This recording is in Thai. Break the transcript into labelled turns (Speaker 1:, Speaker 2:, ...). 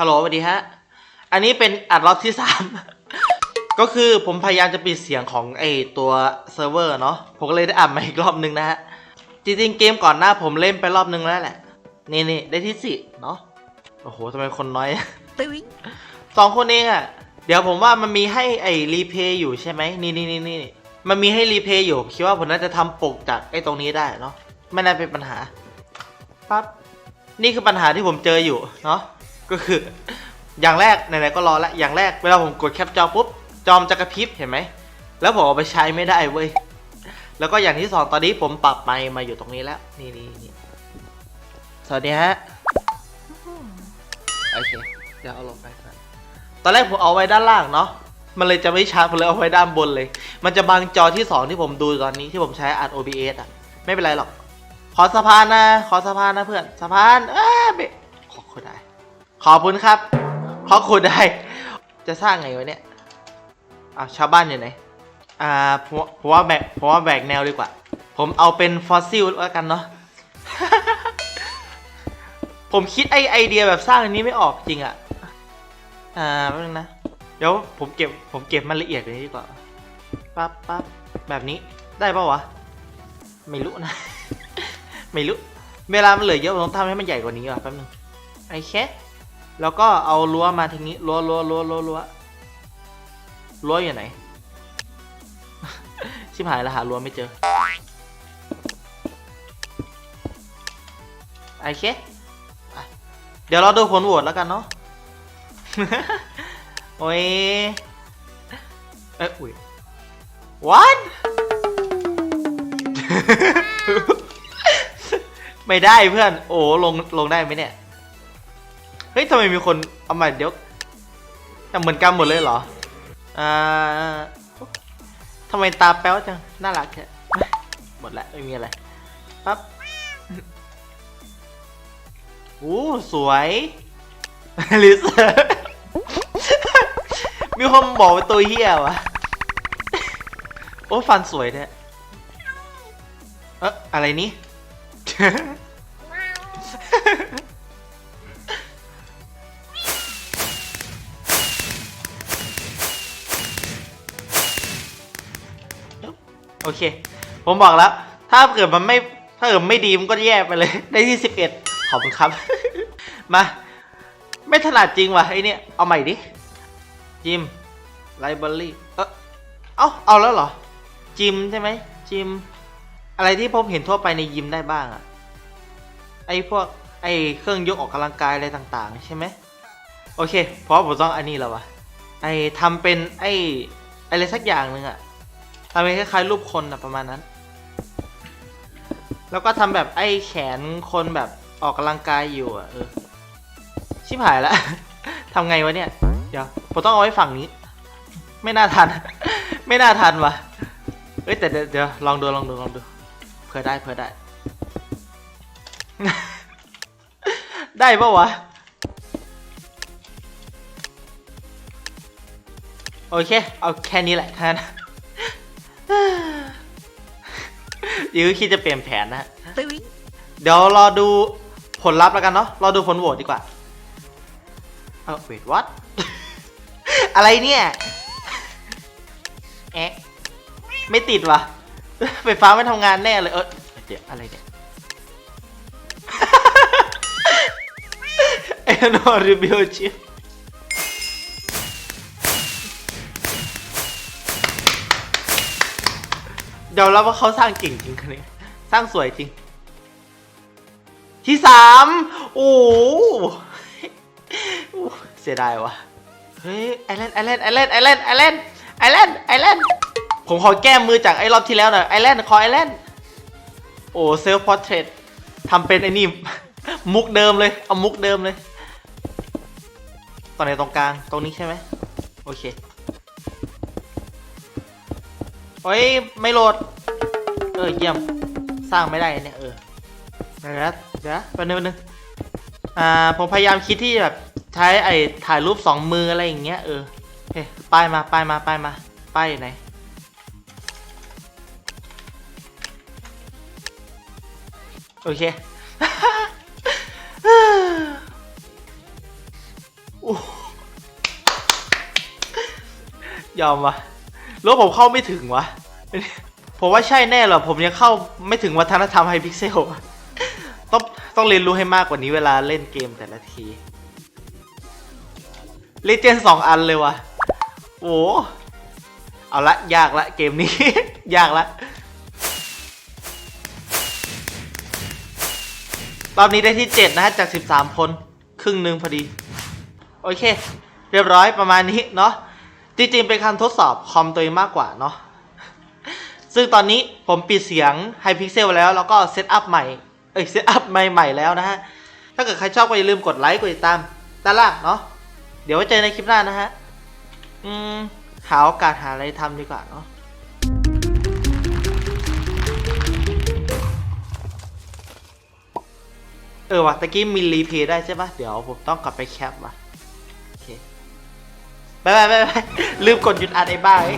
Speaker 1: ฮัลโหลสวัสดีฮะ อันนี้เป็นอัดรอบที่สาม ก็คือผมพยายามจะปิดเสียงของไอตัวเซิร์ฟเวอร์เนาะ ผมก็เลยได้อัดมาอีกรอบนึงนะฮะ จริงๆเกมก่อนหน้าผมเล่นไปรอบนึงแล้วแหละ นี่นี่ได้ที่สี่เนาะ โอ้โหทำไมคนน้อย
Speaker 2: Doing.
Speaker 1: สองคนเองอะเดี๋ยวผมว่ามันมีให้ไอ้รีเพย์อยู่ใช่ไหม นี่นี่นี่นี่มันมีให้รีเพย์อยู่ คิดว่าผมน่าจะทำปกจากไอ้ตรงนี้ได้เนาะ ไม่น่าเป็นปัญหา ปั๊บ นี่คือปัญหาที่ผมเจออยู่เนาะ ก็คือ อย่างแรกไหนๆก็รอละอย่างแรกเวลาผมกดแคปจอปุ๊บจอมจะกระพริบเห็นไหมแล้วผมเอาไปใช้ไม่ได้เว้ยแล้วก็อย่างที่สองตอนนี้ผมปรับไมค์มาอยู่ตรงนี้แล้วนี่นี่นี่สวัสดีฮะโอเคเดี๋ยวเอาลงไปก่อนตอนแรกผมเอาไว้ด้านล่างเนาะมันเลยจะไม่ชัดผมเลยเอาไว้ด้านบนเลย มันจะบังจอที่2ที่ผมดูตอนนี้ที่ผมใช้อัด OBS อะ ไม่เป็นไรหรอก ขอสะพานนะ ขอสะพานนะเพื่อนสะพานเอ้ยเบขอคุณได้ ขอบคุณครับขอคุณได้ จะสร้างไงวะเนี่ยอะชาวบ้านอยู่ไหน อ่าผมผมว่าแบกผมว่าแบกแนวดีกว่า ผมเอาเป็นฟอสซิลแล้วกันเนาะ ผมคิดไอไอเดียแบบสร้างอันนี้ไม่ออกจริงอะอ่าแป๊บนึงนะ เดี๋ยวผมเก็บผมเก็บมันละเอียดกว่านี้ดีกว่า ปั๊บปั๊บแบบนี้ได้ปะวะ ไม่รู้นะ ไม่รู้ เวลามันเหลือเยอะผมต้องทำให้มันใหญ่กว่านี้ว่ะแป๊บนึงไอแค่ แล้วก็เอารั้วมาทีนี้รั้วรั้วรั้วรั้วรั้วรั้วอยู่ไหน ชิบหายแล้วหารั้วไม่เจอไอ้แค่อะเดี๋ยวเราดูผลโหวตแล้วกันเนาะโอ้ยเอ้ยอุ้ย what ไม่ได้เพื่อน โอ้ลงลงได้ไหมเนี่ย เฮ้ยทำไมมีคนเอาใหม่เดี๋ยวแต่เหมือนกันหมดเลยเหรอ อ่าทำไมตาแป๊วจัง น่ารักแค่หมดแล้วไม่มีอะไรปั๊บโอ้สวยลิซมีคนบอกว่าตัวเฮียวะโอ้ฟันสวยแท้เอ๊ะอะไรนี่ โอเค ผมบอกแล้ว ถ้าเกิดมันไม่ถ้าเกิดไม่ดีมันก็แย่ไปเลย ได้ที่สิบเอ็ดขอบคุณครับ มา ไม่ถนัดจริงว่ะไอเนี่ย เอาใหม่ดิ จิม ไลบรารีเออเอาเอาแล้วเหรอ จิมใช่ไหม จิม อะไรที่ผมเห็นทั่วไปในยิมได้บ้างอะไอพวกไอเครื่องยกออกกำลังกายอะไรต่างๆ ใช่ไหม โอเค เพราะผมต้องอันนี้แล้ววะไอทำเป็นไออะไรสักอย่างหนึ่งอะ ทำเป็นคล้ายๆรูปคนอะประมาณนั้น แล้วก็ทำแบบไอ้แขนคนแบบออกกำลังกายอยู่อะเออชิบหายแล้วทำไงวะเนี่ย เดี๋ยวผมต้องเอาไว้ฝั่งนี้ ไม่น่าทัน ไม่น่าทันวะเอ้ยแต่เดี๋ยวเดี๋ยวลองดูลองดูลองดูเผื่อได้เผื่อได้ ได้ปะวะโอเค เอาแค่นี้แหละท่าน ยูคิดจะเปลี่ยนแผนนะฮะ
Speaker 2: Doing.
Speaker 1: เดี๋ยวรอดูผลลัพธ์แล้วกันเนาะรอดูผลโหวตดีกว่า เออ wait what อะไรเนี่ยแอะไม่ติดวะไฟฟ้าไม่ทำงานแน่เลย เออเดี๋ยวอะไรเนี่ยเอ็นอริบิโเดี๋ยวเรับว่าเขาสร้างเก่งจริงคันนี้สร้างสวยจริง ที่สามโอ้โหเสียดายวะเฮ้ยไอแลนไอแลนไอแลนไอแลนไอแลนไอแลนไอแลนผมขอแก้มือจากไอรอบที่แล้วหน่อยไอแลนขอไอแลนโอ้เซลฟ์พอร์เทรตทำเป็นไอ้นี่มุกเดิมเลยเอามุกเดิมเลยตอนไหนตรงกลางตรงนี้ใช่ไหมโอเค เฮ้ย ไม่โหลด เออ เยี่ยม สร้างไม่ได้เนี่ย เออเดี๋ยวนะเดี๋ยวแป๊บนึงแปนึงอ่า ผมพยายามคิดที่แบบใช้ไอถ่ายรูปสองมืออะไรอย่างเงี้ย เออเฮ้ยป้ายมา ป้ายมา ป้ายมา ป้ายอยู่ไหนโอเคยอมวะ รู้ผมเข้าไม่ถึงวะ ผมว่าใช่แน่หรอ ผมยังเข้าไม่ถึงวัฒนธรรมไฮพิกเซลอะต้องต้องเรียนรู้ให้มากกว่านี้เวลาเล่นเกมแต่ละทีเลเจนสองอันเลยวะโอ้เอาละยากละเกมนี้ ยากละ รอบนี้ได้ที่ 7 นะฮะจาก 13 คน ครึ่งหนึ่งพอดี โอเค เรียบร้อยประมาณนี้เนาะ จริงๆเป็นการทดสอบคอมตัวเองมากกว่าเนาะซึ่งตอนนี้ผมปิดเสียง Hypixel แล้วแล้วก็เซตอัพใหม่ เอ้ยเซตอัพใหม่ๆแล้วนะฮะ ถ้าเกิดใครชอบก็อย่าลืมกดไลค์กดติดตามด้านล่างเนาะเดี๋ยวไว้เจอในคลิปหน้านะฮะ อืม หาโอกาสหาอะไรทำดีกว่าเนาะเออว่ะตะกี้มีรีเพย์ได้ใช่ปะเดี๋ยวผมต้องกลับไปแคปว่ะ ไปไปไปไปลืมกดหยุดอัดไอ้บ้าไอ้